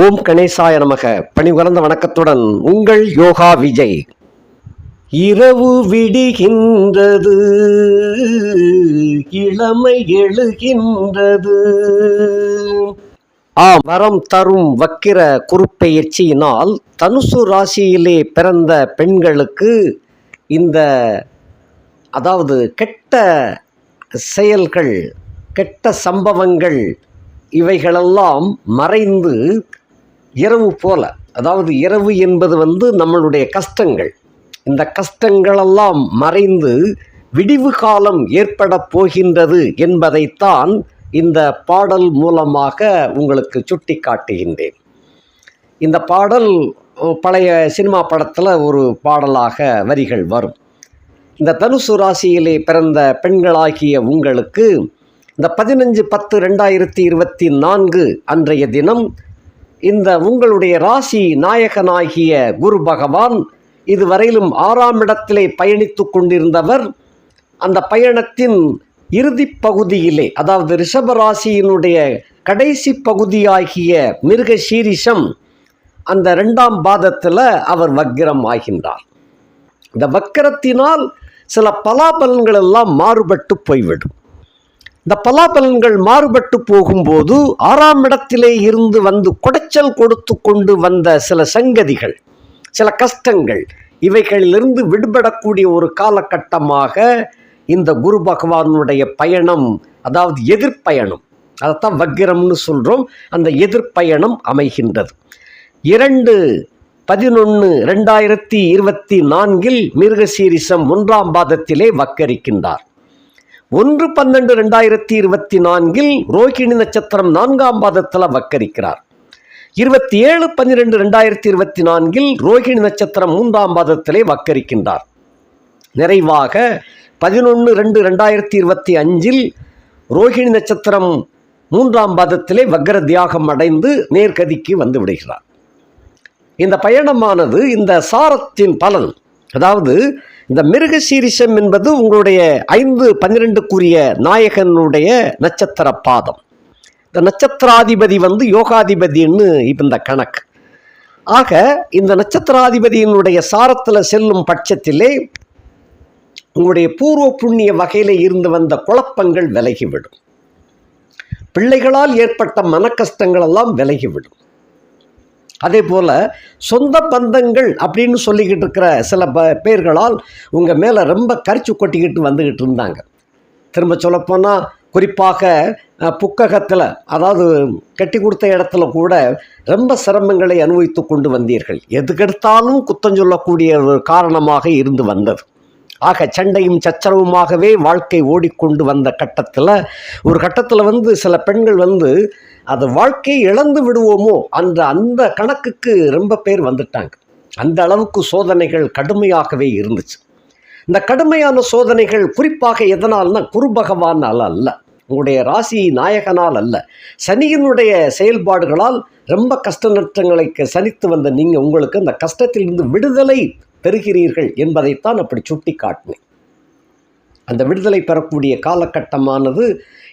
ஓம் கணேசாய நமக. பணிவரந்த வணக்கத்துடன் உங்கள் யோகா விஜய். இரவு விடுகின்றது இளமை எழுகின்றது. ஆம் வரம் தரும் வக்கிர குறுப்பெயர்ச்சியினால் தனுசு ராசியிலே பிறந்த பெண்களுக்கு இந்த அதாவது கெட்ட செயல்கள் கெட்ட சம்பவங்கள் இவைகளெல்லாம் மறைந்து இரவு போல. அதாவது இரவு என்பது வந்து நம்மளுடைய கஷ்டங்கள். இந்த கஷ்டங்களெல்லாம் மறைந்து விடிவு காலம் ஏற்பட போகின்றது என்பதைத்தான் இந்த பாடல் மூலமாக உங்களுக்கு சுட்டி காட்டுகின்றேன் இந்த பாடல் பழைய சினிமா படத்தில் ஒரு பாடலாக வரிகள் வரும். இந்த தனுசு ராசியிலே பிறந்த பெண்களாகிய உங்களுக்கு இந்த பதினஞ்சு பத்து ரெண்டாயிரத்தி இருபத்தி நான்கு அன்றைய தினம் இந்த உங்களுடைய ராசி நாயகனாகிய குரு பகவான் இதுவரையிலும் ஆறாம் இடத்திலே பயணித்து கொண்டிருந்தவர். அந்த பயணத்தின் இறுதி பகுதியிலே அதாவது ரிஷப ராசியினுடைய கடைசி பகுதியாகிய மிருக சீரிஷம் அந்த ரெண்டாம் பாதத்தில் அவர் வக்கிரம் ஆகின்றார். இந்த வக்கரத்தினால் சில பலாபலன்கள் எல்லாம் மாறுபட்டு போய்விடும். இந்த பலாபலன்கள் மாறுபட்டு போகும்போது ஆறாம் இடத்திலே இருந்து வந்து குடைச்சல் கொடுத்து கொண்டு வந்த சில சங்கதிகள் சில கஷ்டங்கள் இவைகளிலிருந்து விடுபடக்கூடிய ஒரு காலகட்டமாக இந்த குரு பகவானுடைய பயணம் அதாவது எதிர்ப்பயணம் அதைத்தான் வக்கிரம்னு சொல்கிறோம் அந்த எதிர்ப்பயணம் அமைகின்றது. இரண்டு பதினொன்று ரெண்டாயிரத்தி இருபத்தி நான்கில் மிருகசீரிசம் ஒன்றாம் பாதத்திலே வக்கரிக்கின்றார். ஒன்று பன்னெண்டு ரெண்டாயிரத்தி இருபத்தி நான்கில் ரோகிணி நட்சத்திரம் நான்காம் பாதத்தில் வக்கரிக்கிறார். இருபத்தி ஏழு பன்னிரெண்டு ரெண்டாயிரத்தி இருபத்தி நான்கில் ரோகிணி நட்சத்திரம் மூன்றாம் பாதத்திலே வக்கரிக்கின்றார். நிறைவாக பதினொன்று ரெண்டு ரெண்டாயிரத்தி இருபத்தி அஞ்சில் ரோகிணி நட்சத்திரம் மூன்றாம் பாதத்திலே வக்கர தியாகம் அடைந்து நேர்கதிக்கு வந்து விடுகிறார். இந்த பயணமானது இந்த சாரத்தின் பலன் அதாவது இந்த மிருக சீரிஷம் என்பது உங்களுடைய ஐந்து பன்னிரெண்டுக்குரிய நாயகனுடைய நட்சத்திர பாதம். இந்த நட்சத்திராதிபதி வந்து யோகாதிபதின்னு இப்போ இந்த கணக்கு. ஆக இந்த நட்சத்திராதிபதியினுடைய சாரத்தில் செல்லும் பட்சத்திலே உங்களுடைய பூர்வ புண்ணிய வகையில் இருந்து வந்த குழப்பங்கள் விலகிவிடும். பிள்ளைகளால் ஏற்பட்ட மன கஷ்டங்கள் எல்லாம் விலகிவிடும். அதே போல் சொந்த பந்தங்கள் அப்படின்னு சொல்லிக்கிட்டு இருக்கிற சில ப பேர்களால் உங்கள் மேலே ரொம்ப கரிச்சு கொட்டிக்கிட்டு வந்துக்கிட்டு இருந்தாங்க. திரும்ப சொல்லப்போனால் குறிப்பாக புக்ககத்தில் அதாவது கட்டி கொடுத்த இடத்துல கூட ரொம்ப சிரமங்களை அனுபவித்து கொண்டு வந்தீர்கள். எதுக்கெடுத்தாலும் குத்தம் சொல்லக்கூடிய ஒரு காரணமாக இருந்து வந்தது. ஆக சண்டையும் சச்சரவுமாகவே வாழ்க்கை ஓடிக்கொண்டு வந்த கட்டத்தில் ஒரு கட்டத்தில் வந்து சில பெண்கள் வந்து அது வாழ்க்கையை இழந்து விடுவோமோ? அந்த அந்த கணக்குக்கு ரொம்ப பேர் வந்துட்டாங்க. அந்த அளவுக்கு சோதனைகள் கடுமையாகவே இருந்துச்சு. இந்த கடுமையான சோதனைகள் குறிப்பாக எதனால்னா குரு பகவானால் அல்ல உங்களுடைய ராசி நாயகனால் அல்ல சனியினுடைய செயல்பாடுகளால் ரொம்ப கஷ்ட நஷ்டங்களை சனித்து வந்த நீங்கள் உங்களுக்கு அந்த கஷ்டத்திலிருந்து விடுதலை பெறுகிறீர்கள் என்பதைத்தான் அப்படி சுட்டி காட்டினேன் அந்த விடுதலை பெறக்கூடிய காலகட்டமானது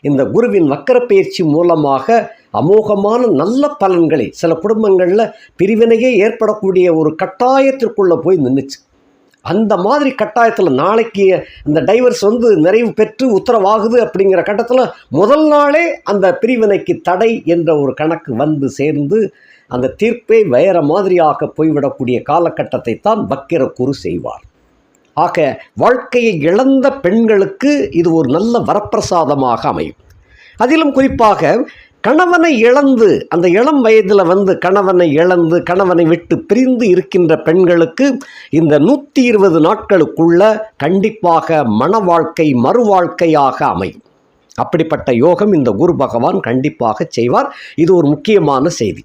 இந்த குருவின் வக்கர பயிற்சி மூலமாக அமோகமான நல்ல பலன்களை சில குடும்பங்களில் பிரிவினையே ஏற்படக்கூடிய ஒரு கட்டாயத்திற்குள்ளே போய் நின்றுச்சு அந்த மாதிரி கட்டாயத்தில் நாளைக்கு அந்த டைவர்ஸ் வந்து நிறைவு பெற்று உத்தரவாகுது அப்படிங்கிற கட்டத்தில் முதல் நாளே அந்த பிரிவினைக்கு தடை என்ற ஒரு கணக்கு வந்து சேர்ந்து அந்த தீர்ப்பை வேற மாதிரியாக போய்விடக்கூடிய காலகட்டத்தை தான் வக்கிர குரு செய்வார். ஆக வாழ்க்கையை இழந்த பெண்களுக்கு இது ஒரு நல்ல வரப்பிரசாதமாக அமையும். அதிலும் குறிப்பாக கணவனை இழந்து அந்த இளம் வயதில் வந்து கணவனை இழந்து கணவனை விட்டு பிரிந்து இருக்கின்ற பெண்களுக்கு இந்த நூற்றி இருபது நாட்களுக்குள்ள கண்டிப்பாக மன வாழ்க்கை மறு வாழ்க்கையாக அமையும். அப்படிப்பட்ட யோகம் இந்த குரு பகவான் கண்டிப்பாக செய்வார். இது ஒரு முக்கியமான செய்தி.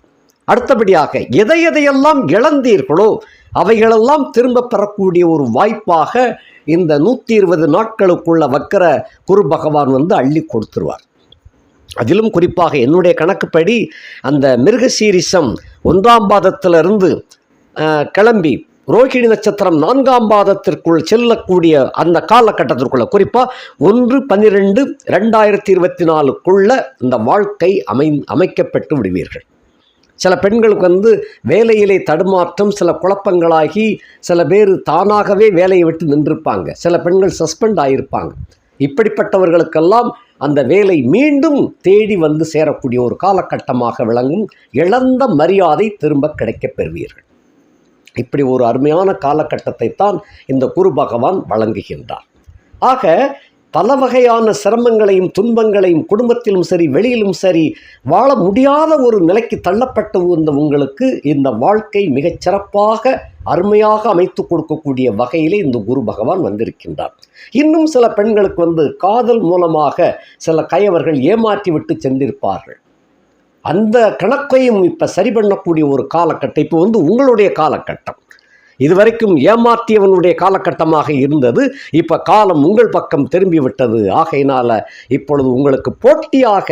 அடுத்தபடியாக எதை எதையெல்லாம் இழந்தீர்களோ அவைகளெல்லாம் திரும்ப பெறக்கூடிய ஒரு வாய்ப்பாக இந்த நூற்றி இருபது நாட்களுக்குள்ள வக்கிற குரு பகவான் வந்து அள்ளி கொடுத்துருவார். அதிலும் குறிப்பாக என்னுடைய கணக்குப்படி அந்த மிருகசீரிசம் ஒன்றாம் பாதத்திலிருந்து கிளம்பி ரோஹிணி நட்சத்திரம் நான்காம் பாதத்திற்குள் செல்லக்கூடிய அந்த காலகட்டத்திற்குள்ள குறிப்பாக ஒன்று பன்னிரெண்டு ரெண்டாயிரத்தி இருபத்தி நாலுக்குள்ள இந்த வாழ்க்கை அமை அமைக்கப்பட்டு விடுவீர்கள். சில பெண்களுக்கு வந்து வேலையிலே தடுமாற்றம் சில குழப்பங்களாகி சில பேர் தானாகவே வேலையை விட்டு நின்றிருப்பாங்க. சில பெண்கள் சஸ்பெண்ட் ஆகியிருப்பாங்க இப்படிப்பட்டவர்களுக்கெல்லாம் அந்த வேலை மீண்டும் தேடி வந்து சேரக்கூடிய ஒரு காலகட்டமாக விளங்கும் இழந்த மரியாதை திரும்ப கிடைக்கப் பெறுவீர்கள். இப்படி ஒரு அருமையான காலகட்டத்தை தான் இந்த குரு பகவான் வழங்குகின்றார். ஆக பல வகையான சிரமங்களையும் துன்பங்களையும் குடும்பத்திலும் சரி வெளியிலும் சரி வாழ முடியாத ஒரு நிலைக்கு தள்ளப்பட்டு இருந்த உங்களுக்கு இந்த வாழ்க்கை மிகச் சிறப்பாக அருமையாக அமைத்து கொடுக்கக்கூடிய வகையிலே இந்த குரு பகவான் வந்திருக்கின்றார். இன்னும் சில பெண்களுக்கு வந்து காதல் மூலமாக சில கயவர்கள் ஏமாற்றி விட்டு சென்றிருப்பார்கள். அந்த கணக்கையும் இப்போ சரி பண்ணக்கூடிய ஒரு காலகட்டம் இப்போ வந்து உங்களுடைய காலகட்டம். இதுவரைக்கும் ஏமாற்றியவனுடைய காலகட்டமாக இருந்தது. இப்போ காலம் உங்கள் பக்கம் திரும்பி விட்டது ஆகையினால இப்பொழுது உங்களுக்கு போட்டியாக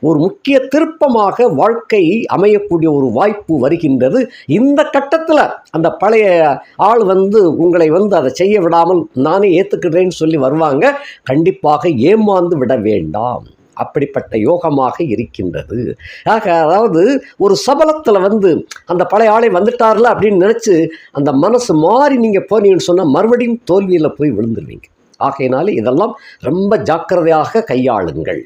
ஒரு முக்கிய திருப்பமாக வாழ்க்கை அமையக்கூடிய ஒரு வாய்ப்பு வருகின்றது. இந்த கட்டத்தில் அந்த பழைய ஆள் வந்து உங்களை வந்து அதை செய்ய விடாமல் நானே ஏற்றுக்கிறேன்னு சொல்லி வருவாங்க. கண்டிப்பாக ஏமாந்து விட வேண்டாம். அப்படிப்பட்ட யோகமாக இருக்கின்றது. ஆக அதாவது ஒரு சபலத்தில் வந்து அந்த பழைய ஆளை வந்துட்டார்ல அப்படின்னு நினச்சி அந்த மனசு மாறி நீங்கள் போனீங்கன்னு சொன்னால் மறுபடியும் தோல்வியில் போய் விழுந்துருவீங்க. ஆகையினால இதெல்லாம் ரொம்ப ஜாக்கிரதையாக கையாளுங்கள்.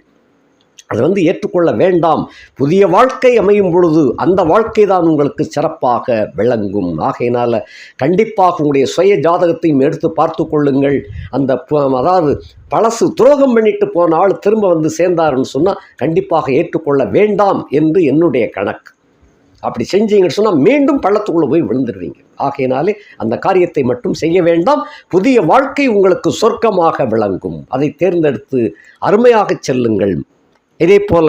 அது வந்து ஏற்றுக்கொள்ள வேண்டாம். புதிய வாழ்க்கை அமையும் பொழுது அந்த வாழ்க்கை தான் உங்களுக்கு சிறப்பாக விளங்கும். ஆகையினால் கண்டிப்பாக உங்களுடைய சுய ஜாதகத்தையும் எடுத்து பார்த்து கொள்ளுங்கள். அந்த அதாவது பழசு துரோகம் பண்ணிட்டு போன ஆள் திரும்ப வந்து சேர்ந்தாருன்னு சொன்னால் கண்டிப்பாக ஏற்றுக்கொள்ள வேண்டாம் என்று என்னுடைய கணக்கு. அப்படி செஞ்சீங்கன்னு சொன்னால் மீண்டும் பள்ளத்துக்குள்ளே போய் விழுந்துடுவீங்க ஆகையினாலே அந்த காரியத்தை மட்டும் செய்ய வேண்டாம். புதிய வாழ்க்கை உங்களுக்கு சொர்க்கமாக விளங்கும். அதை தேர்ந்தெடுத்து அருமையாக செல்லுங்கள். இதே போல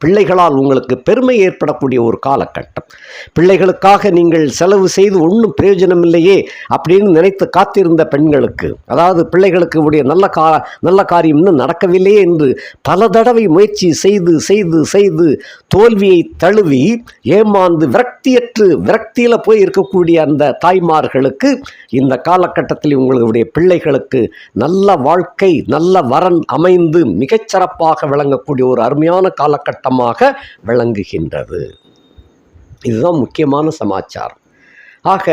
பிள்ளைகளால் உங்களுக்கு பெருமை ஏற்படக்கூடிய ஒரு காலகட்டம். பிள்ளைகளுக்காக நீங்கள் செலவு செய்து ஒன்றும் பிரயோஜனம் இல்லையே அப்படின்னு நினைத்து காத்திருந்த பெண்களுக்கு அதாவது பிள்ளைகளுக்கு உடைய நல்ல கா நல்ல காரியம் இன்னும் நடக்கவில்லையே என்று பல தடவை முயற்சி செய்து செய்து செய்து தோல்வியை தழுவி ஏமாந்து விரக்தியற்று விரக்தியில் போய் இருக்கக்கூடிய அந்த தாய்மார்களுக்கு இந்த காலகட்டத்தில் உங்களுடைய பிள்ளைகளுக்கு நல்ல வாழ்க்கை நல்ல வரன் அமைந்து மிகச்சிறப்பாக விளங்கக்கூடிய ஒரு அருமையான காலகட்டமாக விளங்குகின்றது. இதுதான் முக்கியமான சமாச்சாரம். ஆக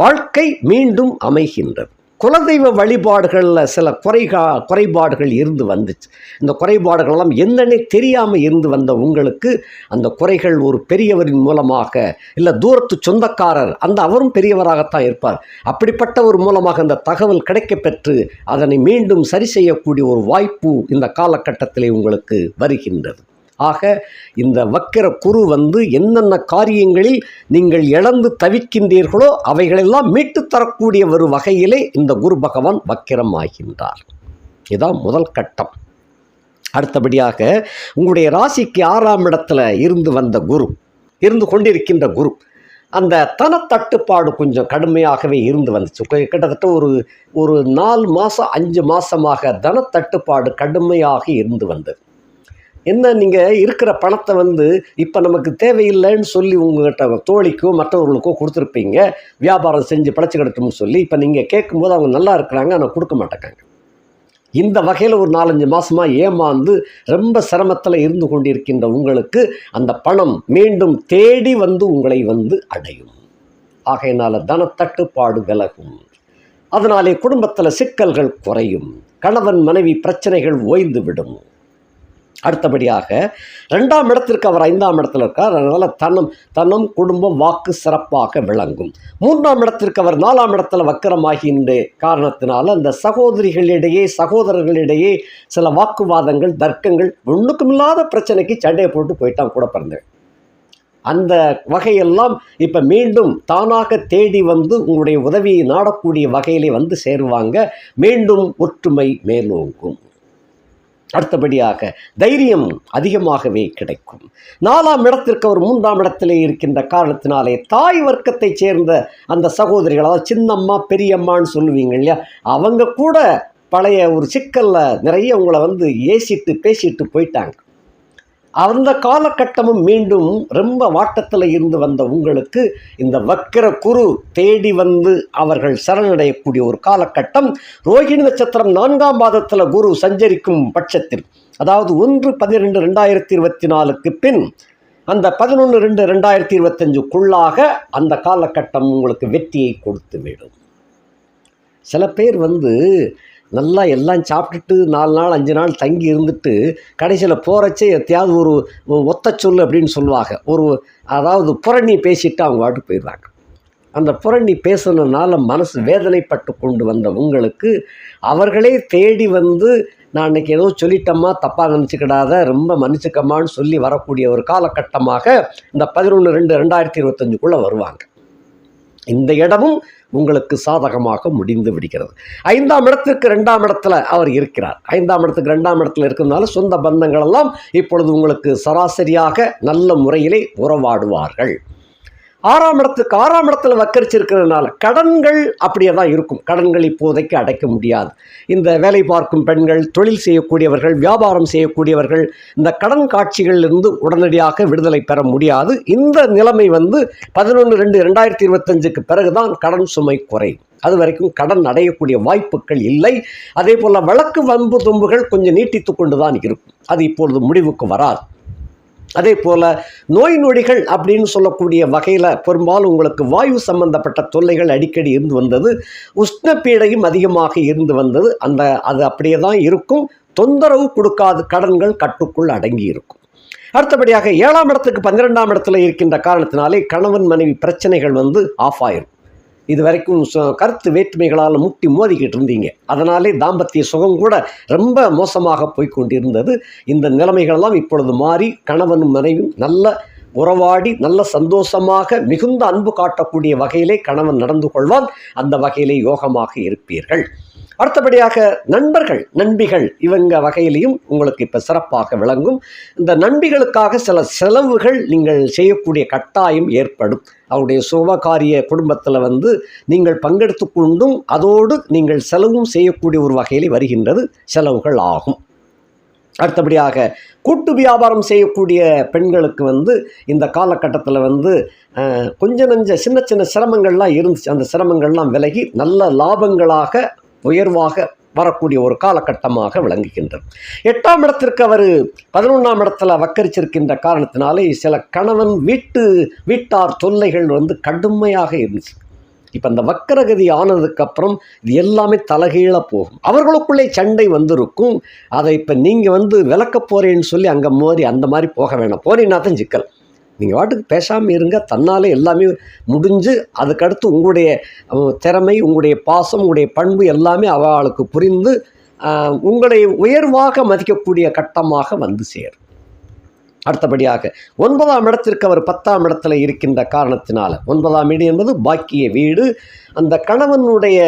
வாழ்க்கை மீண்டும் அமைகின்றது. குலதெய்வ வழிபாடுகளில் சில குறைகா குறைபாடுகள் இருந்து வந்துச்சு. இந்த குறைபாடுகளெல்லாம் என்னன்னே தெரியாமல் இருந்து வந்த உங்களுக்கு அந்த குறைகள் ஒரு பெரியவரின் மூலமாக இல்லை தூரத்து சொந்தக்காரர் அந்த அவரும் பெரியவராகத்தான் இருப்பார். அப்படிப்பட்ட ஒரு மூலமாக அந்த தகவல் கிடைக்கப்பெற்று அதனை மீண்டும் சரி செய்யக்கூடிய ஒரு வாய்ப்பு இந்த காலகட்டத்திலே உங்களுக்கு வருகின்றது. ஆக இந்த வக்கிர குரு வந்து என்னென்ன காரியங்களில் நீங்கள் இழந்து தவிக்கின்றீர்களோ அவைகளெல்லாம் மீட்டு தரக்கூடிய ஒரு வகையிலே இந்த குரு பகவான் வக்கிரம் ஆகின்றார் இதுதான் முதல் கட்டம். அடுத்தபடியாக உங்களுடைய ராசிக்கு ஆறாம் இடத்துல இருந்து வந்த குரு இருந்து கொண்டிருக்கின்ற குரு அந்த தனத்தட்டுப்பாடு கொஞ்சம் கடுமையாகவே இருந்து வந்துச்சு. கிட்டத்தட்ட ஒரு ஒரு நாலு மாதம் அஞ்சு மாதமாக தனத்தட்டுப்பாடு கடுமையாக இருந்து வந்தது. என்ன நீங்கள் இருக்கிற பணத்தை வந்து இப்போ நமக்கு தேவையில்லைன்னு சொல்லி உங்கள்கிட்ட தோழிக்கோ மற்றவர்களுக்கோ கொடுத்துருப்பீங்க. வியாபாரம் செஞ்சு பிழைச்சிக்கிடட்டும்னு சொல்லி இப்போ நீங்கள் கேட்கும்போது அவங்க நல்லா இருக்கிறாங்க ஆனால் கொடுக்க மாட்டேங்காங்க இந்த வகையில் ஒரு நாலஞ்சு மாதமாக ஏமாந்து ரொம்ப சிரமத்தில் இருந்து கொண்டிருக்கின்ற உங்களுக்கு அந்த பணம் மீண்டும் தேடி வந்து உங்களை வந்து அடையும். ஆகையினால் தனத்தட்டுப்பாடு விலகும். அதனாலே குடும்பத்தில் சிக்கல்கள் குறையும். கணவன் மனைவி பிரச்சனைகள் ஓய்ந்து விடும் அடுத்தபடியாக ரெண்டாம் இடத்திற்கு அவர் ஐந்தாம் இடத்துல இருக்கார். அதனால் தனம் தனம் குடும்பம் வாக்கு சிறப்பாக விளங்கும். மூன்றாம் இடத்திற்கு அவர் நாலாம் இடத்துல வக்கரமாகின்ற காரணத்தினால அந்த சகோதரிகளிடையே சகோதரர்களிடையே சில வாக்குவாதங்கள் தர்க்கங்கள் ஒன்றுக்குமில்லாத பிரச்சனைக்கு சண்டையை போட்டு போயிட்டான் கூட பிறந்தேன் அந்த வகையெல்லாம் இப்போ மீண்டும் தானாக தேடி வந்து உங்களுடைய உதவியை நாடக்கூடிய வகையிலே வந்து சேருவாங்க. மீண்டும் ஒற்றுமை மேலோங்கும். அடுத்தபடியாக தைரியம் அதிகமாகவே கிடைக்கும். நாலாம் இடத்திற்கு அவர் மூன்றாம் இடத்திலே இருக்கின்ற காரணத்தினாலே தாய் வர்க்கத்தைச் சேர்ந்த அந்த சகோதரிகள் அதாவது சின்னம்மா பெரியம்மான்னு சொல்லுவீங்க இல்லையா? அவங்க கூட பழைய ஒரு சிக்கலில் நிறைய உங்களை வந்து ஏசிட்டு பேசிட்டு போயிட்டாங்க. அந்த காலகட்டமும் மீண்டும் ரொம்ப வாட்டத்தில் இருந்து வந்த உங்களுக்கு இந்த வக்கிர குரு தேடி வந்து அவர்கள் சரணடையக்கூடிய ஒரு காலகட்டம். ரோகிணி நட்சத்திரம் நான்காம் மாதத்தில் குரு சஞ்சரிக்கும் பட்சத்தில் அதாவது ஒன்று பன்னிரெண்டு ரெண்டாயிரத்தி இருபத்தி நாலுக்கு பின் அந்த பதினொன்று ரெண்டு ரெண்டாயிரத்தி இருபத்தஞ்சுக்குள்ளாக அந்த காலகட்டம் உங்களுக்கு வெற்றியை கொடுத்து விடும். சில பேர் வந்து நல்லா எல்லாம் சாப்பிட்டுட்டு நாலு நாள் அஞ்சு நாள் தங்கி இருந்துட்டு கடைசியில் போகிறச்சே எத்தையாவது ஒரு ஒத்த சொல் அப்படின்னு சொல்லுவாங்க. ஒரு அதாவது புரணி பேசிட்டு அவங்க வாட்டு போயிடுறாங்க. அந்த புரணி பேசுனதுனால மனசு வேதனைப்பட்டு கொண்டு வந்த உங்களுக்கு அவர்களே தேடி வந்து நான் அன்றைக்கி ஏதோ சொல்லிட்டம்மா தப்பாக நினச்சிக்கிடாத ரொம்ப மன்னிச்சுக்கம்மான்னு சொல்லி வரக்கூடிய ஒரு காலகட்டமாக இந்த பதினொன்று ரெண்டு ரெண்டாயிரத்தி இருபத்தஞ்சுக்குள்ளே வருவாங்க. இந்த இடமும் உங்களுக்கு சாதகமாக முடிந்து விடுகிறது. ஐந்தாம் இடத்திற்கு ரெண்டாம் இடத்துல அவர் இருக்கிறார். ஐந்தாம் இடத்துக்கு ரெண்டாம் இடத்துல இருக்கிறதுனால சொந்த பந்தங்கள் எல்லாம் இப்பொழுது உங்களுக்கு சராசரியாக நல்ல முறையிலே உறவாடுவார்கள். ஆறாம் இடத்துக்கு ஆறாம் இடத்துல வக்கரிச்சிருக்கிறதுனால கடன்கள் அப்படியே தான் இருக்கும். கடன்கள் இப்போதைக்கு அடைக்க முடியாது. இந்த வேலை பார்க்கும் பெண்கள் தொழில் செய்யக்கூடியவர்கள் வியாபாரம் செய்யக்கூடியவர்கள் இந்த கடன் காட்சிகளிலிருந்து உடனடியாக விடுதலை பெற முடியாது. இந்த நிலைமை வந்து பதினொன்று ரெண்டு ரெண்டாயிரத்தி இருபத்தஞ்சுக்கு பிறகுதான் கடன் சுமை குறையும். அது வரைக்கும் கடன் அடையக்கூடிய வாய்ப்புகள் இல்லை. அதே போல் வழக்கு வம்பு தொம்புகள் கொஞ்சம் நீட்டித்து கொண்டு தான் இருக்கும். அது இப்பொழுது முடிவுக்கு வராது. அதே போல் நோய் நொடிகள் அப்படின்னு சொல்லக்கூடிய வகையில் பெரும்பாலும் உங்களுக்கு வாயு சம்பந்தப்பட்ட தொல்லைகள் அடிக்கடி இருந்து வந்தது உஷ்ணப்பீடையும் அதிகமாக இருந்து வந்தது. அந்த அது அப்படியே தான் இருக்கும். தொந்தரவு கொடுக்காத கடன்கள் கட்டுக்குள் அடங்கி இருக்கும். அடுத்தபடியாக ஏழாம் இடத்துக்கு பன்னிரெண்டாம் இடத்துல இருக்கின்ற காரணத்தினாலே கணவன் மனைவி பிரச்சனைகள் வந்து ஆஃப் ஆயிரும். இது வரைக்கும் கருத்து வேற்றுமைகளால் முட்டி மோதிக்கிட்டு இருந்தீங்க. அதனாலே தாம்பத்திய சுகம் கூட ரொம்ப மோசமாக போய்கொண்டிருந்தது இந்த நிலைமைகளெல்லாம் இப்பொழுது மாறி கணவனும் மனைவியும் நல்ல உறவாடி நல்ல சந்தோஷமாக மிகுந்த அன்பு காட்டக்கூடிய வகையிலே கணவன் நடந்து கொள்வான். அந்த வகையிலே யோகமாக இருப்பீர்கள். அடுத்தபடியாக நண்பர்கள் நண்பிகள் இவங்க வகையிலையும் உங்களுக்கு இப்போ சிறப்பாக விளங்கும். இந்த நண்பிகளுக்காக சில செலவுகள் நீங்கள் செய்யக்கூடிய கட்டாயம் ஏற்படும். அவருடைய சுபகாரிய குடும்பத்தில் வந்து நீங்கள் பங்கெடுத்து கொண்டும் அதோடு நீங்கள் செலவும் செய்யக்கூடிய ஒரு வகையில் வருகின்றது செலவுகள் ஆகும். அடுத்தபடியாக கூட்டு வியாபாரம் செய்யக்கூடிய பெண்களுக்கு வந்து இந்த காலகட்டத்தில் வந்து கொஞ்ச நஞ்ச சின்ன சின்ன சிரமங்கள்லாம் இருந்துச்சு. அந்த சிரமங்கள்லாம் விலகி நல்ல லாபங்களாக உயர்வாக வரக்கூடிய ஒரு காலகட்டமாக விளங்குகின்றது. எட்டாம் இடத்திற்கு அவர் பதினொன்றாம் இடத்துல வக்கரிச்சிருக்கின்ற காரணத்தினாலே சில கணவன் வீட்டு வீட்டார் தொல்லைகள் வந்து கடுமையாக இருந்துச்சு. இப்போ அந்த வக்கரகதி ஆனதுக்கப்புறம் இது எல்லாமே தலைகீழாக போகும். அவர்களுக்குள்ளே சண்டை வந்திருக்கும். அதை இப்போ நீங்கள் வந்து விளக்க போகிறேன்னு சொல்லி அங்கே மோதி அந்த மாதிரி போக வேணாம். போனீங்கன்னா தான் சிக்கல். நீங்கள் வாட்டுக்கு பேசாமல் இருங்க. தன்னாலே எல்லாமே முடிஞ்சு அதுக்கடுத்து உங்களுடைய திறமை உங்களுடைய பாசம் உங்களுடைய பண்பு எல்லாமே அவளுக்கு புரிந்து உங்களை உயர்வாக மதிக்கக்கூடிய கட்டமாக வந்து சேரும். அடுத்தபடியாக ஒன்பதாம் இடத்திற்கு அவர் பத்தாம் இடத்துல இருக்கின்ற காரணத்தினால் ஒன்பதாம் வீடு என்பது பாக்கிய வீடு. அந்த கணவனுடைய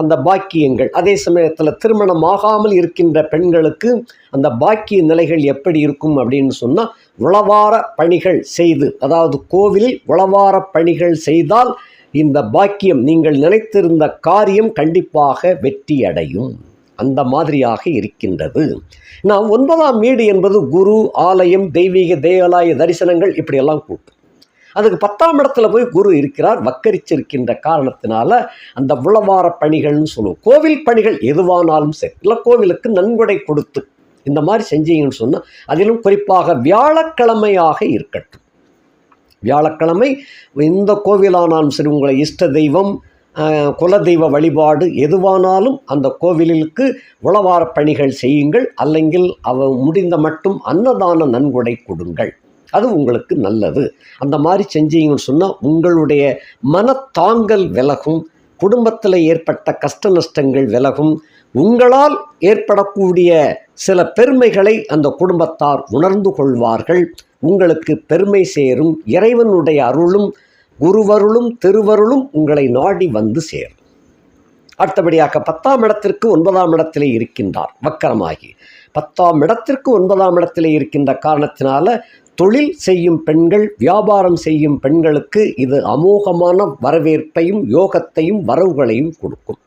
அந்த பாக்கியங்கள். அதே சமயத்தில் திருமணம் ஆகாமல் இருக்கின்ற பெண்களுக்கு அந்த பாக்கிய நிலைகள் எப்படி இருக்கும் அப்படின்னு சொன்னால் உளவார பணிகள் செய்து அதாவது கோவிலில் உளவார பணிகள் செய்தால் இந்த பாக்கியம் நீங்கள் நினைத்திருந்த காரியம் கண்டிப்பாக வெற்றி அடையும். அந்த மாதிரியாக இருக்கின்றது. நான் ஒன்பதாம் வீடு என்பது குரு ஆலயம் தெய்வீக தேவாலய தரிசனங்கள் இப்படியெல்லாம் கூட்டும். அதுக்கு பத்தாம் இடத்துல போய் குரு இருக்கிறார் வக்கரிச்சிருக்கின்ற காரணத்தினால அந்த உளவார பணிகள்னு சொல்லுவோம். கோவில் பணிகள் எதுவானாலும் சரி இல்லை கோவிலுக்கு நன்கொடை கொடுத்து இந்த மாதிரி செஞ்சீங்கன்னு சொன்னால் அதிலும் குறிப்பாக வியாழக்கிழமையாக இருக்கட்டும். வியாழக்கிழமை எந்த கோவிலானாலும் சரி உங்களை இஷ்ட தெய்வம் குலதெய்வ வழிபாடு எதுவானாலும் அந்த கோவிலுக்கு உளவார பணிகள் செய்யுங்கள். அல்லங்கில் அவ முடிந்த மட்டும் அன்னதான நன்கொடை கொடுங்கள். அது உங்களுக்கு நல்லது. அந்த மாதிரி செஞ்சீங்கன்னு சொன்னால் உங்களுடைய மனத்தாங்கல் விலகும் குடும்பத்தில் ஏற்பட்ட கஷ்ட நஷ்டங்கள் விலகும் உங்களால் ஏற்படக்கூடிய சில பெருமைகளை அந்த குடும்பத்தார் உணர்ந்து கொள்வார்கள். உங்களுக்கு பெருமை சேரும் இறைவனுடைய அருளும் குருவருளும் திருவருளும் உங்களை நாடி வந்து சேரும். அடுத்தபடியாக பத்தாம் இடத்திற்கு ஒன்பதாம் இடத்திலே இருக்கின்றார் வக்கரமாகி. பத்தாம் இடத்திற்கு ஒன்பதாம் இடத்திலே இருக்கின்ற காரணத்தினால தொழில் செய்யும் பெண்கள் வியாபாரம் செய்யும் பெண்களுக்கு இது அமோகமான வரவேற்பையும் யோகத்தையும் வரவுகளையும் கொடுக்கும்.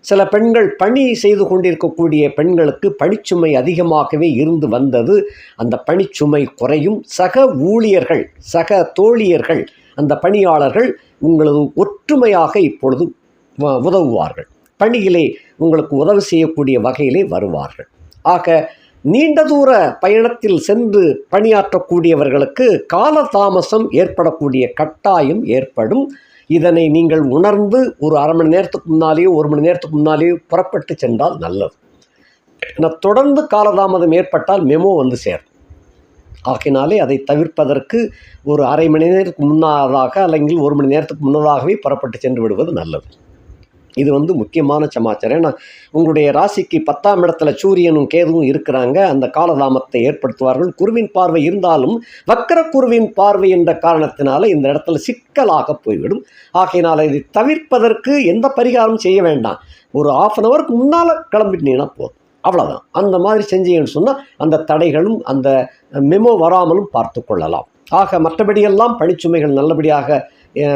சில பெண்கள் பணி செய்து கொண்டிருக்கக்கூடிய பெண்களுக்கு பணிச்சுமை அதிகமாகவே இருந்து வந்தது. அந்த பணிச்சுமை குறையும். சக ஊழியர்கள் சக தோழியர்கள் அந்த பணியாளர்கள் உங்களது ஒற்றுமையாக இப்பொழுது உதவுவார்கள். பணியிலே உங்களுக்கு உதவி செய்யக்கூடிய வகையிலே வருவார்கள். ஆக நீண்ட தூர பயணத்தில் சென்று பணியாற்றக்கூடியவர்களுக்கு காலதாமசம் ஏற்படக்கூடிய கட்டாயம் ஏற்படும். இதனை நீங்கள் உணர்ந்து ஒரு அரை மணி நேரத்துக்கு முன்னாலேயோ ஒரு மணி நேரத்துக்கு முன்னாலேயோ புறப்பட்டு சென்றால் நல்லது. நான் தொடர்ந்து காலதாமதம் ஏற்பட்டால் மெமோ வந்து சேரும். ஆகினாலே அதை தவிர்ப்பதற்கு ஒரு அரை மணி நேரத்துக்கு முன்னதாக அல்லங்கில் ஒரு மணி நேரத்துக்கு முன்னதாகவே புறப்பட்டு சென்று விடுவது நல்லது. இது வந்து முக்கியமான சமாச்சாரம். ஏன்னா உங்களுடைய ராசிக்கு பத்தாம் இடத்துல சூரியனும் கேதுவும் இருக்கிறாங்க. அந்த காலதாமத்தை ஏற்படுத்துவார்கள். குருவின் பார்வை இருந்தாலும் வக்கர குருவின் பார்வை என்ற காரணத்தினால இந்த இடத்துல சிக்கலாக போய்விடும். ஆகையினால் இதை தவிர்ப்பதற்கு எந்த பரிகாரமும் செய்ய வேண்டாம். ஒரு ஆஃப் அன் ஹவருக்கு முன்னால் கிளம்பிட்டீங்கன்னா போதும். அவ்வளோதான் அந்த மாதிரி செஞ்சீங்கன்னு சொன்னால் அந்த தடைகளும் அந்த மெமோ வராமலும் பார்த்து கொள்ளலாம். ஆக மற்றபடியெல்லாம் பணிச்சுமைகள் நல்லபடியாக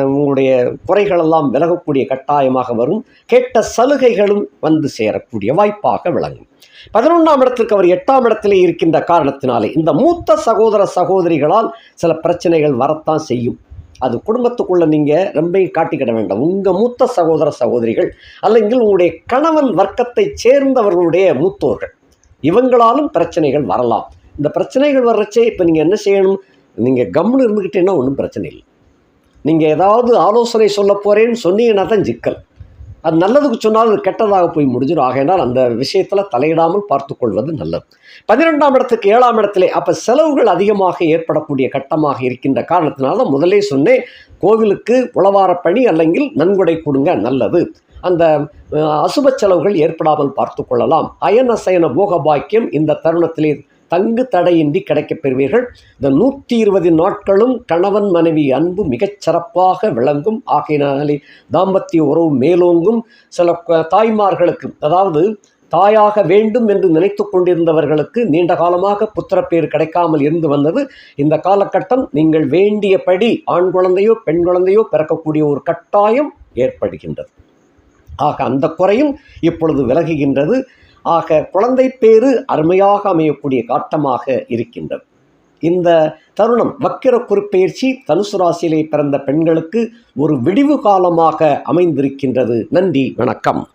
உங்களுடைய குறைகளெல்லாம் விலகக்கூடிய கட்டாயமாக வரும் கேட்ட சலுகைகளும் வந்து சேரக்கூடிய வாய்ப்பாக விளங்கும் பதினொன்றாம் இடத்திற்கு அவர் எட்டாம் இடத்திலே இருக்கின்ற காரணத்தினாலே இந்த மூத்த சகோதர சகோதரிகளால் சில பிரச்சனைகள் வரத்தான் செய்யும் அது குடும்பத்துக்குள்ள நீங்கள் ரொம்ப காட்டிக்கிட வேண்டாம் உங்கள் மூத்த சகோதர சகோதரிகள் അല്ലെങ്കിൽ உங்களுடைய கணவன் வர்க்கத்தை சேர்ந்தவர்களுடைய மூத்தோர்கள் இவங்களாலும் பிரச்சனைகள் வரலாம் இந்த பிரச்சனைகள் வர்றச்சே இப்போ நீங்கள் என்ன செய்யணும் நீங்கள் கம்முன்னு இருந்துக்கிட்டேன்னா ஒன்றும் பிரச்சனை இல்லை நீங்கள் ஏதாவது ஆலோசனை சொல்ல போகிறேன்னு சொன்னீங்கன்னா தான் சிக்கல். அது நல்லதுக்கு சொன்னால் அது கெட்டதாக போய் முடிஞ்சிடும். ஆகையினால் அந்த விஷயத்தில் தலையிடாமல் பார்த்துக்கொள்வது நல்லது. பன்னிரெண்டாம் இடத்துக்கு ஏழாம் இடத்திலே அப்போ செலவுகள் அதிகமாக ஏற்படக்கூடிய கட்டமாக இருக்கின்ற காரணத்தினால முதலே சொன்னேன் கோவிலுக்கு உளவார பணி அல்லங்கில் நன்கொடை கொடுங்க நல்லது. அந்த அசுப செலவுகள் ஏற்படாமல் பார்த்து கொள்ளலாம். அயன சயன போக பாக்கியம் இந்த தருணத்திலே தங்கு தடையின்றி கிடைக்கப் பெறுவீர்கள். இந்த நூற்றி இருபது நாட்களும் கணவன் மனைவி அன்பு மிகச் சிறப்பாக விளங்கும். ஆகையினாலே தாம்பத்திய உறவு மேலோங்கும். சில க- தாய்மார்களுக்கு அதாவது தாயாக வேண்டும் என்று நினைத்து கொண்டிருந்தவர்களுக்கு நீண்ட காலமாக புத்திரப்பேர் கிடைக்காமல் இருந்து வந்தது. இந்த காலகட்டம் நீங்கள் வேண்டியபடி ஆண் குழந்தையோ பெண் குழந்தையோ பிறக்கக்கூடிய ஒரு கட்டாயம் ஏற்படுகின்றது. ஆக அந்த குறையும் இப்பொழுது விலகுகின்றது. ஆக குழந்தை பேறு அருமையாக அமையக்கூடிய காட்டமாக இருக்கின்றது. இந்த தருணம் வக்கிர குறுப்பெயர்ச்சி தனுசு ராசியிலே பிறந்த பெண்களுக்கு ஒரு விடிவு காலமாக அமைந்திருக்கின்றது. நன்றி வணக்கம்.